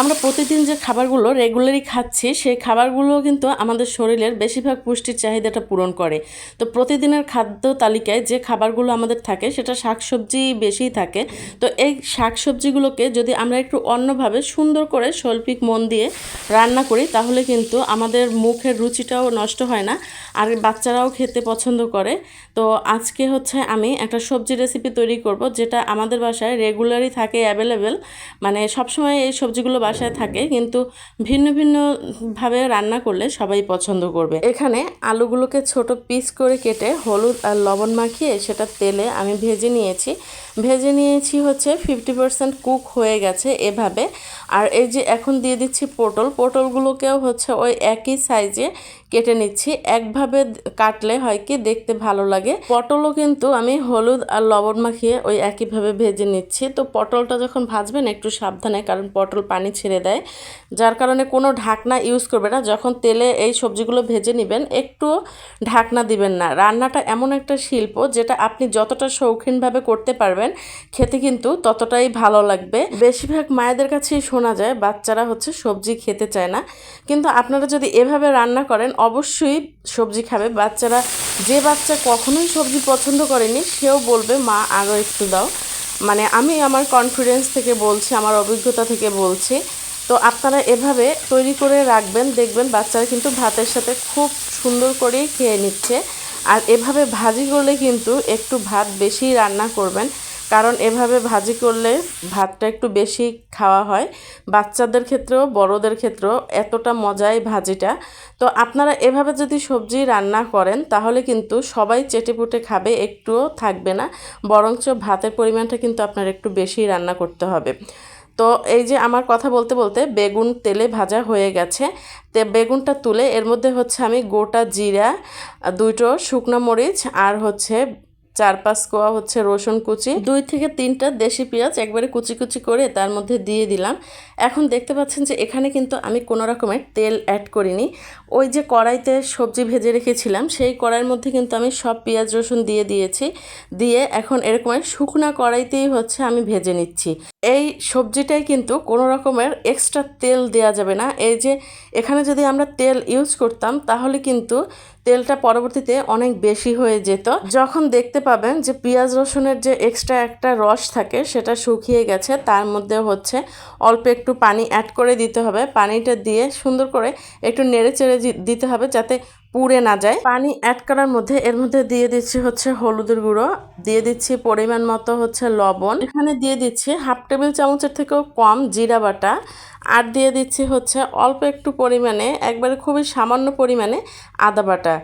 আমরা প্রতিদিন যে খাবারগুলো রেগুলারই খাচ্ছি, সেই খাবারগুলো কিন্তু আমাদের শরীরের বেশিরভাগ পুষ্টির চাহিদাটা পূরণ করে। তো প্রতিদিনের খাদ্য তালিকায় যে খাবারগুলো আমাদের থাকে, সেটা শাকসবজি বেশিই থাকে। তো এই শাকসবজিগুলোকে যদি আমরা একটু অন্যভাবে সুন্দর করে শৈল্পিক মন দিয়ে রান্না করি, তাহলে কিন্তু আমাদের মুখের রুচিটাও নষ্ট হয় না, আর বাচ্চারাও খেতে পছন্দ করে। তো আজকে হচ্ছে আমি একটা সবজি রেসিপি তৈরি করব, যেটা আমাদের বাসায় রেগুলারই থাকে অ্যাভেলেবেল মানে সবসময় এই সবজিগুলো বাসায় থাকে, কিন্তু ভিন্ন ভিন্নভাবে রান্না করলে সবাই পছন্দ করবে। এখানে আলুগুলোকে ছোট পিস করে কেটে হলুদ আর লবণ মাখিয়ে সেটা তেলে আমি ভেজে নিয়েছি। ভেজে নিয়েছি হচ্ছে ফিফটি পার্সেন্ট কুক হয়ে গেছে এভাবে। আর এই যে এখন দিয়ে দিচ্ছি পটল, পটলগুলোকেও হচ্ছে ওই একই সাইজে কেটে নিচ্ছি। একভাবে কাটলে হয় কি দেখতে ভালো লাগে। পটলও কিন্তু আমি হলুদ আর লবণ মাখিয়ে ওই একইভাবে ভেজে নিচ্ছি। তো পটলটা যখন ভাজবেন একটু সাবধানে, কারণ পটল পানি ছেড়ে দেয়, যার কারণে কোনো ঢাকনা ইউজ করবে না। যখন তেলে এই সবজিগুলো ভেজে নেবেন, একটু ঢাকনা দিবেন না। রান্নাটা এমন একটা শিল্প যেটা আপনি যতটা শৌখিনভাবে করতে পারবেন, খেতে কিন্তু ততটাই ভালো লাগবে। বেশিরভাগ মায়েদের কাছেই শোনা যায়, বাচ্চারা হচ্ছে সবজি খেতে চায় না। কিন্তু আপনারা যদি এভাবে রান্না করেন, অবশ্যই সবজি খাবে। বাচ্চারা, যে বাচ্চা কখনোই সবজি পছন্দ করেনি, সেও বলবে, মা, আরও একটু দাও। মানে আমি আমার কনফিডেন্স থেকে বলছি, আমার অভিজ্ঞতা থেকে বলছি। তো আপনারা এভাবে তৈরি করে রাখবেন, দেখবেন বাচ্চারা কিন্তু ভাতের সাথে খুব সুন্দর করেই খেয়ে নিচ্ছে। আর এভাবে ভাজি করলে কিন্তু একটু ভাত বেশি রান্না করবেন। কারণ এভাবে ভাজি করলে ভাতটা একটু বেশি খাওয়া হয়। বাচ্চাদের ক্ষেত্রেও, বড়দের ক্ষেত্রেও এতটা মজাই ভাজিটা। তো আপনারা এভাবে যদি সবজি রান্না করেন, তাহলে কিন্তু সবাই চেটেপুটে খাবে, একটুও থাকবে না। বরঞ্চ ভাতের পরিমাণটা কিন্তু আপনার একটু বেশি রান্না করতে হবে। তো এই যে আমার কথা বলতে বলতে বেগুন তেলে ভাজা হয়ে গেছে। তে বেগুনটা তুলে এর মধ্যে হচ্ছে আমি গোটা জিরা, দুটো শুকনো মরিচ আর হচ্ছে চার পাঁচ কোয়া হচ্ছে রসুন কুচি। দুই থেকে তিনটা দেশি পেঁয়াজ একবারে কুচি কুচি করে তার মধ্যে দিয়ে দিলাম। এখন দেখতে পাচ্ছেন যে এখানে কিন্তু আমি কোনো রকমের তেল অ্যাড করিনি। ওই যে কড়াইতে সবজি ভেজে রেখেছিলাম, সেই কড়াইয়ের মধ্যে কিন্তু আমি সব পেঁয়াজ, রসুন দিয়ে দিয়েছি। দিয়ে এখন এরকমের শুকনা কড়াইতেই হচ্ছে আমি ভেজে নিচ্ছি। এই সবজিটাই কিন্তু কোনো রকমের এক্সট্রা তেল দেওয়া যাবে না। এই যে এখানে যদি আমরা তেল ইউজ করতাম, তাহলে কিন্তু তেলটা পরবর্তীতে অনেক বেশি হয়ে যেত। যখন দেখতে পাবেন যে পেঁয়াজ রসুনের যে এক্সট্রা একটা রস থাকে, সেটা শুকিয়ে গেছে, তার মধ্যে হচ্ছে অল্প একটু পানি অ্যাড করে দিতে হবে। পানিটা দিয়ে সুন্দর করে একটু নেড়ে চেড়ে দিতে হবে যাতে পুড়ে না যায়। পানি অ্যাড করার মধ্যে এর মধ্যে দিয়ে দিচ্ছি হচ্ছে হলুদের গুঁড়ো, দিয়ে দিচ্ছি পরিমাণ মতো হচ্ছে লবণ। এখানে দিয়ে দিচ্ছি হাফ টেবিল চামচের থেকেও কম জিরা বাটা। আর দিয়ে দিচ্ছি হচ্ছে অল্প একটু পরিমাণে, একবারে খুবই সামান্য পরিমাণে আদা বাটা।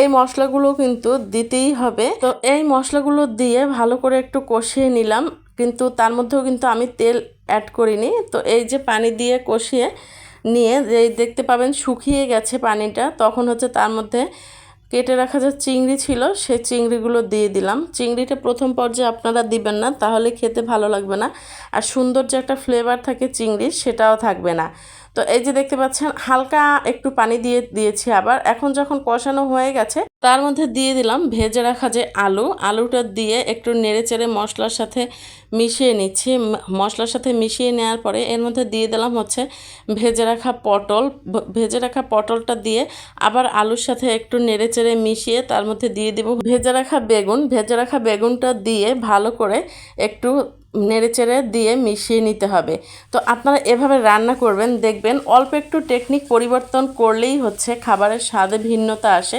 এই মশলাগুলো কিন্তু দিতেই হবে। তো এই মশলাগুলো দিয়ে ভালো করে একটু কষিয়ে নিলাম, কিন্তু তার মধ্যেও কিন্তু আমি তেল অ্যাড করিনি। তো এই যে পানি দিয়ে কষিয়ে নিয়ে যেই দেখতে পাবেন শুকিয়ে গেছে পানিটা, তখন হচ্ছে তার মধ্যে কেটে রাখা যে চিংড়ি ছিল সে চিংড়িগুলো দিয়ে দিলাম। চিংড়িটা প্রথম পর্যায়ে আপনারা দিবেন না, তাহলে খেতে ভালো লাগবে না। আর সুন্দর যে একটা ফ্লেভার থাকে চিংড়ির, সেটাও থাকবে না। তো এই যে দেখতে পাচ্ছেন, হালকা একটু পানি দিয়ে দিয়েছি আবার। এখন যখন কষানো হয়ে গেছে, তার মধ্যে দিয়ে দিলাম ভেজে রাখা যে আলু। আলুটা দিয়ে একটু নেড়ে চেড়ে মশলার সাথে মিশিয়ে নিচ্ছি। মশলার সাথে মিশিয়ে নেওয়ার পরে এর মধ্যে দিয়ে দিলাম হচ্ছে ভেজে রাখা পটল। ভেজে রাখা পটলটা দিয়ে আবার আলুর সাথে একটু নেড়ে চেড়ে মিশিয়ে তার মধ্যে দিয়ে দেবো ভেজে রাখা বেগুন। ভেজে রাখা বেগুনটা দিয়ে ভালো করে একটু নেড়েচেড়ে দিয়ে মিশিয়ে নিতে হবে। তো আপনারা এভাবে রান্না করবেন, দেখবেন অল্প একটু টেকনিক পরিবর্তন করলেই হচ্ছে খাবারের স্বাদে ভিন্নতা আসে।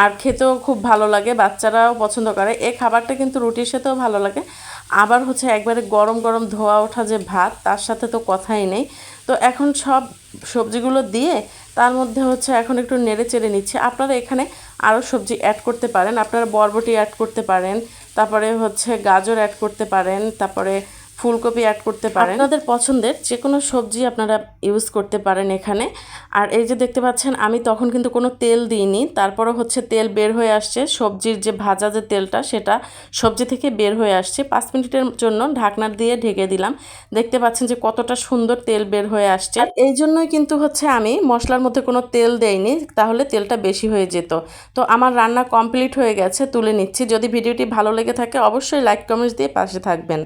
আর খেতেও খুব ভালো লাগে, বাচ্চারাও পছন্দ করে। এই খাবারটা কিন্তু রুটির সাথেও ভালো লাগে। আবার হচ্ছে একবারে গরম গরম ধোয়া ওঠা যে ভাত, তার সাথে তো কথাই নেই। তো এখন সব সবজিগুলো দিয়ে তার মধ্যে হচ্ছে এখন একটু নেড়ে চেড়ে নিচ্ছে। আপনারা এখানে আরও সবজি অ্যাড করতে পারেন। আপনারা বরবটি অ্যাড করতে পারেন। তারপরে হচ্ছে গাজর অ্যাড করতে পারেন তারপরে ফুলকপি অ্যাড করতে পারেন। আপনাদের পছন্দের যে কোনো সবজি আপনারা ইউজ করতে পারেন এখানে। আর এই যে দেখতে পাচ্ছেন, আমি তখন কিন্তু কোনো তেল দিইনি। তারপরে হচ্ছে তেল বের হয়ে আসছে। সবজির যে ভাজা যে তেলটা, সেটা সবজি থেকে বের হয়ে আসছে। পাঁচ মিনিটের জন্য ঢাকনা দিয়ে ঢেকে দিলাম। দেখতে পাচ্ছেন যে কতটা সুন্দর তেল বের হয়ে আসছে। এই জন্যই কিন্তু হচ্ছে আমি মশলার মধ্যে কোনো তেল দেইনি, তাহলে তেলটা বেশি হয়ে যেত। তো আমার রান্না কমপ্লিট হয়ে গেছে, তুলে নিচ্ছি। যদি ভিডিওটি ভালো লেগে থাকে, অবশ্যই লাইক কমেন্টস দিয়ে পাশে থাকবেন।